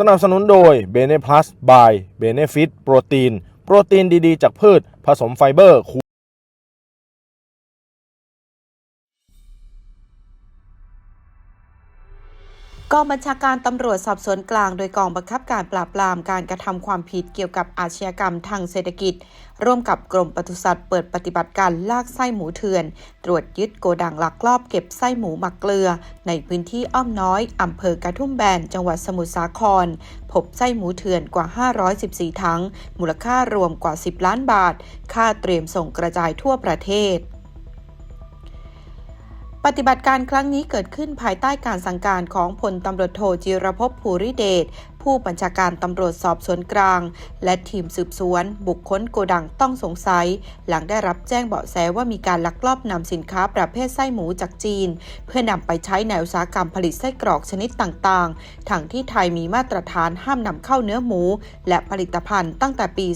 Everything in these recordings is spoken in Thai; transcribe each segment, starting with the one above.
สนับสนุนโดย b e n e Plus by Benefit โปรตีน โปรตีนดี ๆ จากพืช ผสมไฟเบอร์ กองบัญชาการตำรวจสอบสวนกลาง โดยกองบังคับการปราบปรามการกระทำความผิดเกี่ยวกับอาชญากรรมทางเศรษฐกิจ ร่วมกับกรมปศุสัตว์เปิดปฏิบัติการลากไส้หมูเถื่อน ตรวจยึดโกดังลักลอบเก็บไส้หมูหมักเกลือ ในพื้นที่อ้อมน้อยอำเภอกระทุ่มแบน จังหวัดสมุทรสาคร พบไส้หมูเถื่อนกว่า 514 ถัง มูลค่ารวมกว่า 10 ล้านบาท ค่าเตรียมส่งกระจายทั่วประเทศ ปฏิบัติการครั้งนี้เกิดขึ้นภายใต้การสั่งการของพลตำรวจโทจิรพภูริเดชผู้บัญชาการตำรวจสอบสวนกลาง และทีมสืบสวน บุคคลโกดังต้องสงสัย หลังได้รับแจ้งเบาะแสว่ามีการลักลอบนำสินค้าประเภทไส้หมูจากจีน เพื่อนำไปใช้ในอุตสาหกรรมผลิตไส้กรอกชนิดต่างๆทั้งที่ไทยมีมาตรฐานห้ามนำเข้าเนื้อหมู และผลิตภัณฑ์ตั้งแต่ปี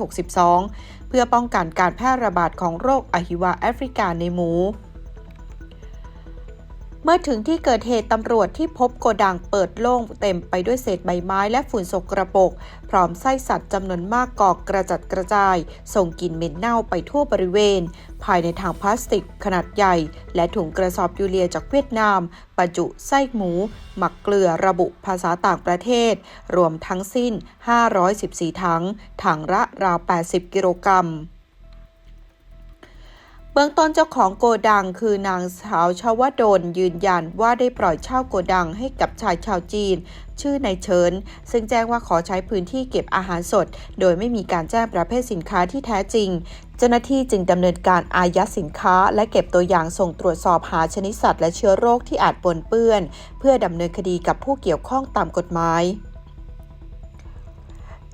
2562 เพื่อป้องกันการแพร่ระบาดของโรคอหิวาแอฟริกาในหมู เมื่อถึงที่เกิดเหตุตำรวจที่พบโกดังเปิดโล่งเต็มไปด้วยเศษใบไม้และฝุ่นสกรปรกพร้อมไส้สัตว์จำนวนมากกอกกระจัดกระจาย ส่งกลิ่นเหม็นเน่าไปทั่วบริเวณ ภายในถังพลาสติกขนาดใหญ่ และถุงกระสอบยูเรียจากเวียดนามบรรจุไส้หมู หมักเกลือระบุภาษาต่างประเทศ รวมทั้งสิ้น 514 ถัง ถังละราว 80 กิโลกรัม บื้องต้นเจ้าของโกดังคือนางสาวชาวดลยืนยันว่าได้ปล่อยเช่าโกดังให้กับชายชาวจีน ชื่อนายเฉินซึ่งแจ้งว่าขอใช้พื้นที่เก็บอาหารสด โดยไม่มีการแจ้งประเภทสินค้าที่แท้จริง เจ้าหน้าที่จึงดำเนินการอายัดสินค้า และเก็บตัวอย่างส่งตรวจสอบหาชนิดสัตว์และเชื้อโรคที่อาจปนเปื้อน เพื่อดำเนินคดีกับผู้เกี่ยวข้องตามกฎหมาย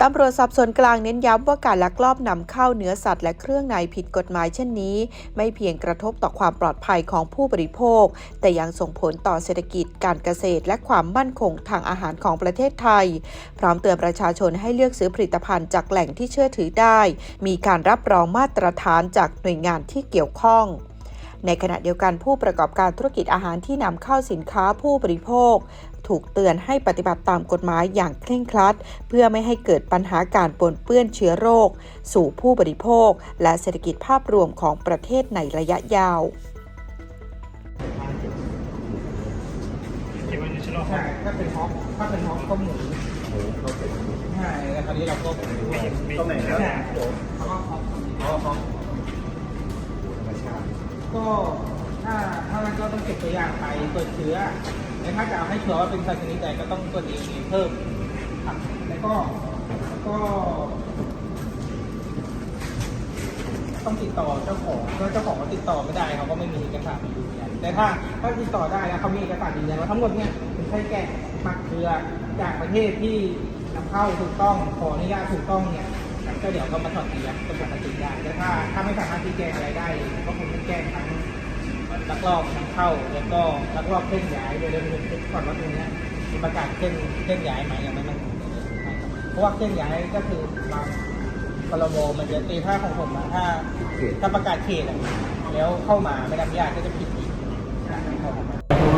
ตำรวจสอบสวนกลางเน้นย้ำว่าการลักลอบนำเข้าเนื้อสัตว์และเครื่องในผิดกฎหมายเช่นนี้ ไม่เพียงกระทบต่อความปลอดภัยของผู้บริโภค แต่ยังส่งผลต่อเศรษฐกิจการเกษตร และความมั่นคงทางอาหารของประเทศไทย พร้อมเตือนประชาชนให้เลือกซื้อผลิตภัณฑ์จากแหล่งที่เชื่อถือได้ มีการรับรองมาตรฐานจากหน่วยงานที่เกี่ยวข้องในขณะเดียวกันผู้ประกอบการธุรกิจอาหารที่นำเข้าสินค้าผู้บริโภค ถูกเตือนให้ปฏิบัติตามกฎหมายอย่างเคร่งครัด เพื่อไม่ให้เกิดปัญหาการปนเปื้อนเชื้อโรค สู่ผู้บริโภค และเศรษฐกิจภาพรวมของประเทศในระยะยาวก็บไว้ใช่ถ้าเป็นฮอกถ้าเป็นฮอกก็หมูใช่แล้วคราวนี้เราก็ก็แหม่แล้วก็ฮอกอ๋อครับก็ถ้าถ้างั้นก็ต้องเก็บตัวอย่างไปตรวจเชื้อ แล้วถ้าจะเอาให้ชัวร์ว่าเป็นสัตว์ชนิดใดก็ต้องตรวจเองเพิ่มครับแล้วก็แล้วก็ ต้องติดต่อเจ้าของเพราเจ้าของเขาติดต่อไม่ได้เขาก็ไม่มีเอกสารยืนยันแต่ถ้าถ้าติดต่อได้แล้วเขามีเอกสารยืนยันว่าทั้งหมดเนี่ยเป็นไส้แกะหมักเกลือจากประเทศที่นำเข้าถูกต้องขออนุญาตถูกต้องเนี่ยก็เดี๋ยวก็มาถอดเสียกระบวนการติดได้แต่ถ้าถ้าไม่สามารถที่แจ้งอะไรได้ก็คงต้องแจ้งทั้ง ลักลอบนำเข้าแล้วก็ลักลอบเคลื่อนย้ายโดยเริ่มต้นก่อนว่าตรงนี้มีประกาศเคลื่อนเคลื่อนย้ายไหมยังไม่มั่นคงเลยเพราะว่าเคลื่อนย้ายก็คือบางพรบมันจะตีถ้าของผมอะถ้าถ้าประกาศเขตอะแล้วเข้ามาไม่ได้อนุญาตก็จะผิดอีกนะครับ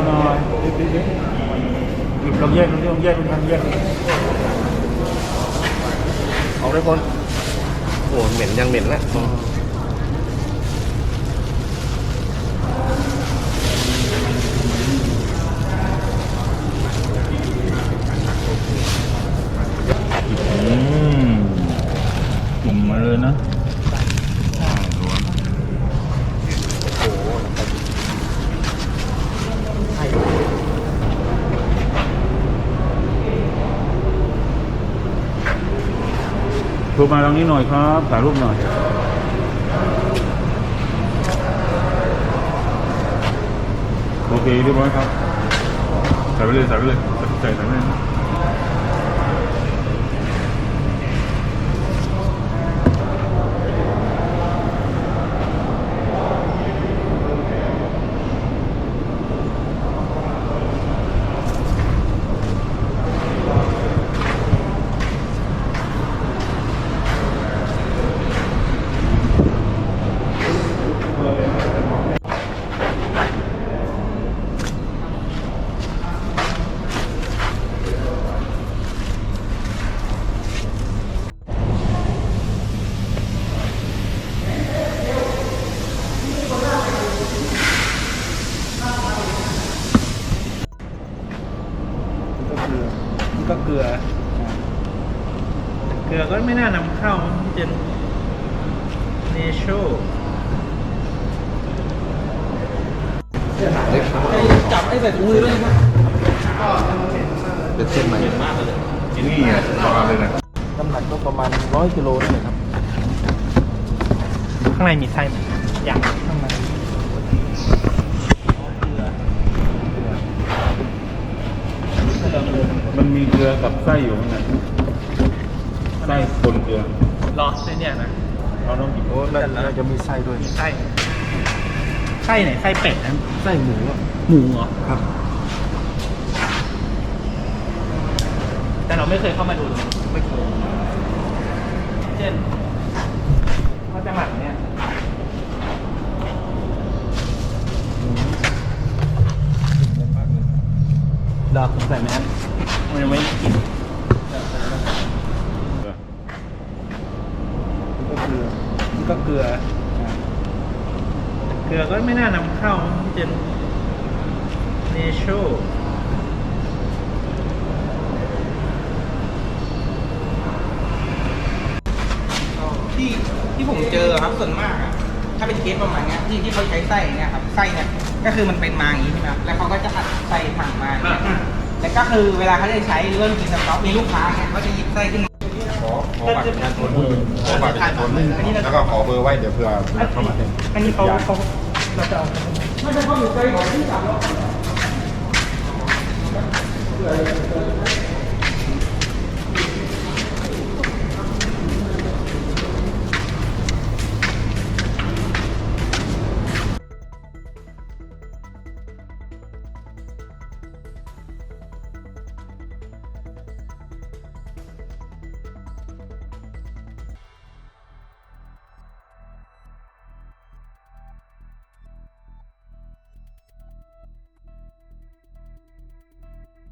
หน่อยดิบดิบดิบหยิบลองแยกลองแยกดูทางแยกเอาเลยคนโอ้เหม็นยังเหม็นแล้ว อืมจุ่มมาเลยนะ รูปมาตรงนี้หน่อยครับถ่ายรูปหน่อยโอเคเรียบร้อยครับใส่ไปเลยใส่ไปเลยใส่ใส่ไปเลย เกลือ เกลือก็ไม่น่านำเข้ามันเป็นเนโชจับไอ้ใส่ถุงมือด้วยนะครับเป็นเส้นใหม่ที่นี่อะประมาณเลยนะน้ำหนักก็ประมาณร้อยกิโลนี่แหละครับ ข้างในมีไส้ไหมอย่างข้างใน มันมีเกลือกับไส้อยู่ข้างในไส้คนเกลือรอไส้เนี่ยนะเราต้องกินโอ้น่าจะมีไส้ด้วยไส้ไส้ไหนไส้เป็ดนะไส้หมูอะหมูเหรอครับ แต่เราไม่เคยเข้ามาดูไม่เคยเช่นเขาจะหมักเนี่ย ดอกใส่ไหมครับมันยังไม่กินก็เกลือก็เกลือ เกลือก็ไม่น่านำเข้ามันเป็นเนโชที่ที่ผมเจอครับส่วนมากอะ ถ้าเป็นเคสประมาณเนี้ยที่ที่เขาใช้ไส้เนี่ยครับไส้เนี่ยก็คือมันเป็นมาอย่างนี้ใช่ไหมครับแล้วเขาก็จะอัดไส้หมักมาอย่างเงี้ยแล้วก็คือเวลาเขาจะใช้เรื่องกินสต๊อกมีลูกค้าเนี่ยเขาจะหยิบไส้ขึ้นมา ขอขอบัตรประชาชนขอบัตรประชาชนแล้วก็ขอเบอร์ไว้เดี๋ยวเผื่อเผื่อเข้ามาเนี่ยอันนี้เขาเขาเราจะเอาไม่ใช่เขาอยู่ใกล้ของที่สามล้อ